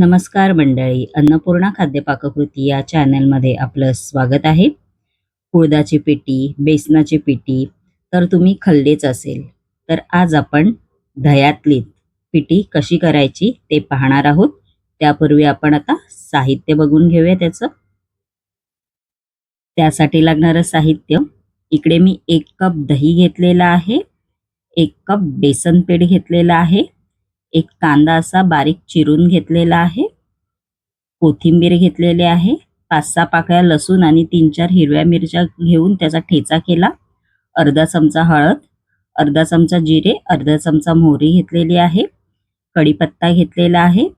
नमस्कार मंडळी अन्नपूर्णा खाद्य पाककृती या चॅनलमध्ये आपलं स्वागत आहे. कुळदाची पिटी बेसनाची पिठी तर तुम्ही खाल्लीच असेल. तर आज आपण दह्यातली पिठी कशी करायची ते पाहणार आहोत. त्यापूर्वी आपण आता साहित्य बघून घेऊया त्याचं. त्यासाठी लागणारं साहित्य. इकडे मी एक कप दही घेतलेला आहे. एक कप बेसन पीठ घेतलेला आहे. एक कांदा असा बारीक चिरून घेतलेला आहे. कोथिंबीर घेतलेली आहे. पाच सहा पाकळ्या लसूण आणि तीन चार हिरव्या मिरच्या घेऊन त्याचा ठेचा केला. अर्धा चमचा हळद अर्धा चमचा जिरे अर्धा चमचा मोहरी घेतलेली आहे. कढीपत्ता घेतलेला आहे.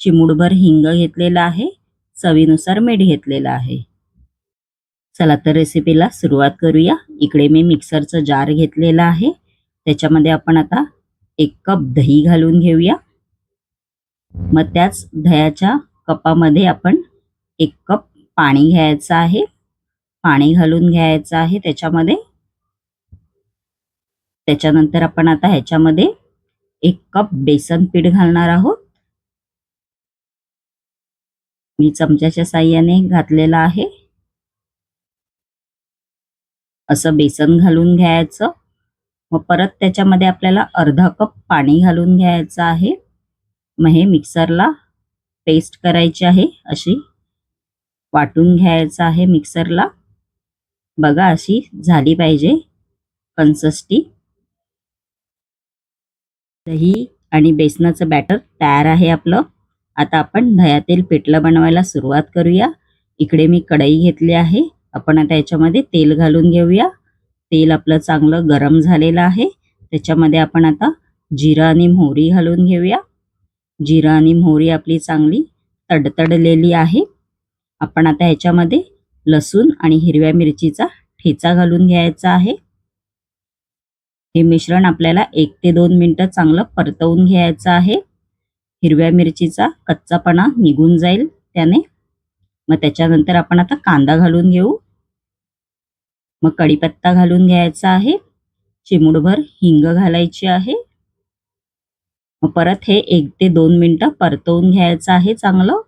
चिमूडभर हिंग घेतलेला आहे. चवीनुसार मीठ घेतलेलं आहे. चला तर रेसिपीला सुरुवात करूया. इकडे मी मिक्सरचं जार घेतलेला आहे. त्याच्यामध्ये आपण आता एक कप दही घालून घेऊया. मग त्याच दह्याच्या कपामध्ये आपण एक कप पाणी घ्यायचं आहे. पाणी घालून घ्यायचं आहे त्याच्यामध्ये. त्याच्यानंतर आपण आता ह्याच्यामध्ये एक कप बेसन पीठ घालणार आहोत. मी चमच्याच्या साह्याने घातलेला आहे. असं बेसन घालून घ्यायचं. मग परत त्याच्यामध्ये आपल्याला अर्धा कप पाणी घालून घ्यायचं आहे. मग हे मिक्सरला पेस्ट करायची आहे. अशी वाटून घ्यायचं आहे मिक्सरला. बघा अशी झाली पाहिजे कन्सस्टी दही आणि बेसनाचं बॅटर तयार आहे आपलं. आता आपण दह्यातील पिठलं बनवायला सुरुवात करूया. इकडे मी कढई घेतली आहे. आपण आता याच्यामध्ये तेल घालून घेऊया. तेल आपलं चांगलं गरम झालेलं आहे. त्याच्यामध्ये आपण आता जिरा आणि मोहरी घालून घेऊया. जिरा आणि मोहरी आपली चांगली तडतडलेली आहे. आपण आता ह्याच्यामध्ये लसूण आणि हिरव्या मिरचीचा ठेचा घालून घ्यायचा आहे. हे मिश्रण आपल्याला एक ते दोन मिनटं चांगलं परतवून घ्यायचं आहे. हिरव्या मिरचीचा कच्चापणा निघून जाईल त्याने. मग त्याच्यानंतर आपण आता कांदा घालून घेऊ. मग कढीपत्ता घालून घ्यायचा आहे. चिमूडभर हिंग घालायची आहे. मग परत हे एक ते दोन मिनटं परतवून घ्यायचं आहे चांगलं.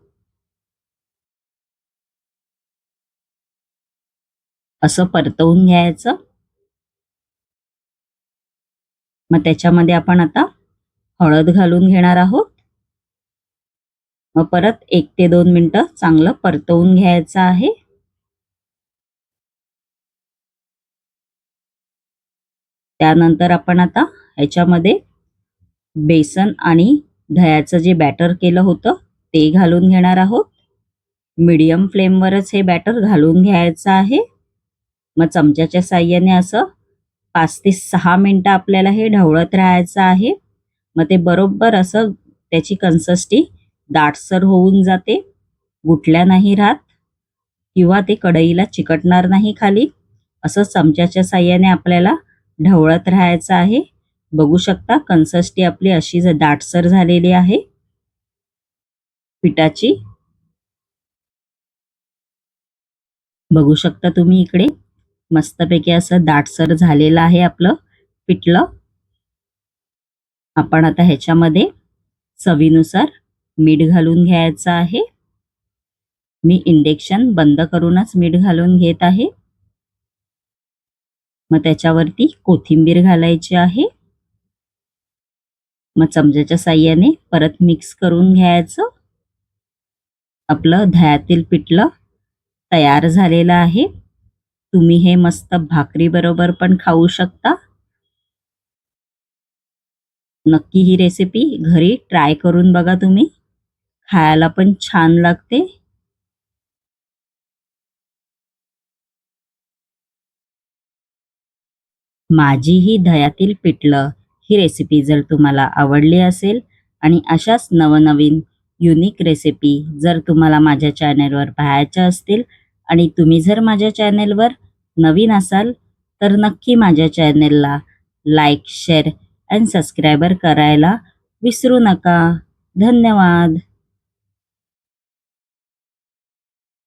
असं परतवून घ्यायचं. मग त्याच्यामध्ये आपण आता हळद घालून घेणार आहोत. मग परत एक ते दोन मिनटं चांगलं परतवून घ्यायचं आहे. त्यानंतर आपण आता ह्याच्यामध्ये बेसन आणि दह्याचं जे बॅटर केलं होतं ते घालून घेणार आहोत. मीडियम फ्लेमवरच हे बॅटर घालून घ्यायचं आहे. मग चमच्याच्या साह्याने असं पाच ते सहा मिनटं आपल्याला हे ढवळत राहायचं आहे. मग ते बरोबर असं त्याची कन्सस्टी दाटसर होऊन जाते. गुटल्या नाही राहत किंवा ते कढईला चिकटणार नाही खाली. असं चमच्याच्या साह्याने आपल्याला ढवळत राहायचं आहे. बघू शकता कन्सस्टी आपली अशी दाटसर झालेली आहे. पिठाची. बघू शकता तुम्ही इकडे. मस्तपैकी असं दाटसर झालेलं आहे आपलं पिठलं. आपण आता ह्याच्यामध्ये चवीनुसार मीठ घालून घ्यायचं आहे. मी इंडेक्शन बंद करूनच मीठ घालून घेत आहे. मग त्याच्यावरती कोथिंबीर घालायची आहे. मग चमच्याच्या साह्याने परत मिक्स करून घ्यायचं. आपलं दह्यातील पिठलं तयार झालेलं आहे. तुम्ही हे मस्त भाकरी बरोबर पण खाऊ शकता. नक्की ही रेसिपी घरी ट्राय करून बघा तुम्ही. खायला पण छान लागते. माझी ही दह्यातील पिठलं ही रेसिपी जर तुम्हाला आवडली असेल आणि अशाच नवनवीन युनिक रेसिपी जर तुम्हाला माझ्या चॅनेलवर पाहायच्या असतील आणि तुम्ही जर माझ्या चॅनेलवर नवीन असाल तर नक्की माझ्या चॅनेलला लाईक शेअर अँड सबस्क्रायबर करायला विसरू नका. धन्यवाद.